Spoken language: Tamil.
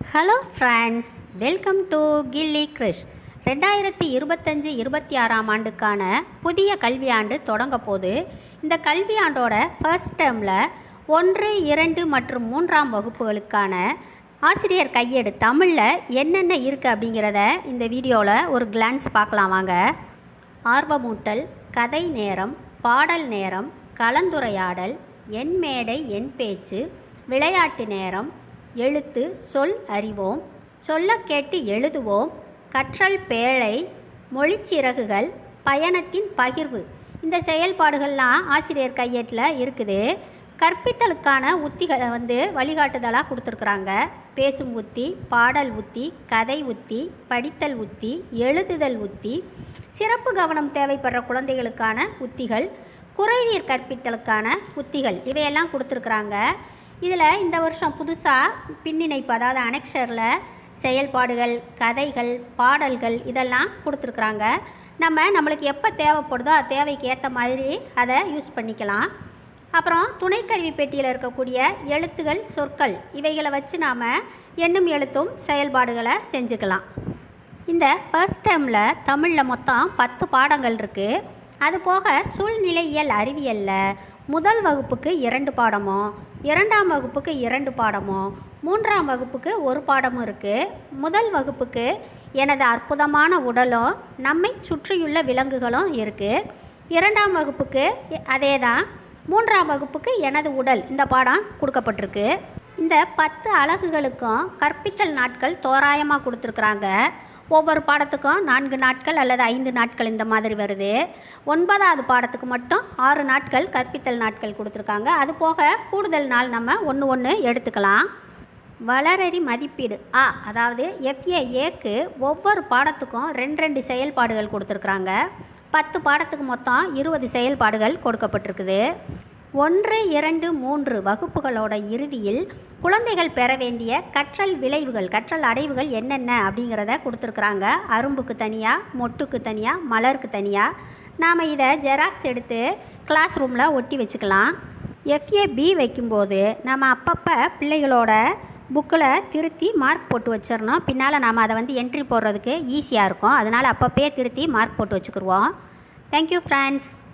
Hello friends welcome to Killi Krish ரெண்டாயிரத்தி இருபத்தஞ்சி இருபத்தி ஆறாம் ஆண்டுக்கான புதிய கல்வியாண்டு தொடங்க போது இந்த கல்வியாண்டோட ஃபர்ஸ்ட் டேர்மில் ஒன்று இரண்டு மற்றும் மூன்றாம் வகுப்புகளுக்கான ஆசிரியர் கையேடு தமிழில் என்னென்ன இருக்குது அப்படிங்கிறத இந்த வீடியோவில் ஒரு கிளான்ஸ் பார்க்கலாம் வாங்க. ஆர்வமூட்டல் கதை நேரம் பாடல் நேரம் கலந்துரையாடல் என் மேடை என் பேச்சு விளையாட்டு நேரம் எழுத்து சொல் அறிவோம். சொல்ல கேட்டு எழுதுவோம். கற்றல் பேழை மொழிச்சிறகுகள் பயணத்தின் பகிர்வு. இந்த செயல்பாடுகள்லாம் ஆசிரியர் கையேட்டில் இருக்குது. கற்பித்தலுக்கான உத்திகளை வந்து வழிகாட்டுதலாக கொடுத்துருக்குறாங்க. பேசும் உத்தி பாடல் உத்தி கதை உத்தி படித்தல் உத்தி எழுதுதல் உத்தி. சிறப்பு கவனம் தேவைப்படுற குழந்தைகளுக்கான உத்திகள் குறைநீர் கற்பித்தலுக்கான உத்திகள். இவையெல்லாம் கொடுத்துருக்குறாங்க. இதில் இந்த வருஷம் புதுசாக பின்னிணைப்பு அதாவது அனெக்ஷரில் செயல்பாடுகள் கதைகள் பாடல்கள் இதெல்லாம் கொடுத்துருக்குறாங்க. நம்ம நம்மளுக்கு எப்போ தேவைப்படுதோ அது தேவைக்கு ஏற்ற மாதிரி அதை யூஸ் பண்ணிக்கலாம். அப்புறம் துணைக்கருவி பெட்டியில் இருக்கக்கூடிய எழுத்துகள் சொற்கள் இவைகளை வச்சு நாம் எண்ணும் எழுத்தும் செயல்பாடுகளை செஞ்சுக்கலாம். இந்த ஃபர்ஸ்ட் டேர்மில் தமிழில் மொத்தம் பத்து பாடங்கள் இருக்குது அது போக சூழ்நிலையியல் அறிவியலில் முதல் வகுப்புக்கு இரண்டு பாடமும் இரண்டாம் வகுப்புக்கு இரண்டு பாடமும் மூன்றாம் வகுப்புக்கு ஒரு பாடமும் இருக்குது முதல் வகுப்புக்கு எனது அற்புதமான உடலும் நம்மை சுற்றியுள்ள விலங்குகளும் இருக்குது இரண்டாம் வகுப்புக்கு அதே தான் மூன்றாம் வகுப்புக்கு எனது உடல் இந்த பாடம் கொடுக்கப்பட்டிருக்கு. இந்த பத்து அலகுகளுக்கும் கற்பித்தல் நாட்கள் தோராயமாக கொடுத்துருக்குறாங்க. ஒவ்வொரு பாடத்துக்கும் நான்கு நாட்கள் அல்லது ஐந்து நாட்கள் இந்த மாதிரி வருது. ஒன்பதாவது பாடத்துக்கு மட்டும் ஆறு நாட்கள் கற்பித்தல் நாட்கள் கொடுத்துருக்காங்க. அது போக கூடுதல் நாள் நம்ம ஒன்று ஒன்று எடுத்துக்கலாம். வளரறி மதிப்பீடு ஆ அதாவது எஃப்ஏஏக்கு ஒவ்வொரு பாடத்துக்கும் ரெண்டு ரெண்டு செயல்பாடுகள் கொடுத்துருக்குறாங்க. பத்து பாடத்துக்கு மொத்தம் இருபது செயல்பாடுகள் கொடுக்கப்பட்டிருக்குது. ஒன்று இரண்டு மூன்று வகுப்புகளோட இறுதியில் குழந்தைகள் பெற வேண்டிய கற்றல் விளைவுகள் கற்றல் அடைவுகள் என்னென்ன அப்படிங்கிறத கொடுத்துருக்குறாங்க. அரும்புக்கு தனியாக மொட்டுக்கு தனியாக மலருக்கு தனியாக நாம் இதை ஜெராக்ஸ் எடுத்து கிளாஸ் ரூமில் ஒட்டி வச்சுக்கலாம். எஃப்ஏபி வைக்கும்போது நம்ம அப்பப்போ பிள்ளைகளோட புக்கில் திருத்தி மார்க் போட்டு வச்சிடணும். பின்னால் நாம் அதை வந்து என்ட்ரி போடுறதுக்கு ஈஸியாக இருக்கும். அதனால் அப்பப்பே திருத்தி மார்க் போட்டு வச்சுக்கிடுவோம் தேங்க்யூ ஃப்ரெண்ட்ஸ்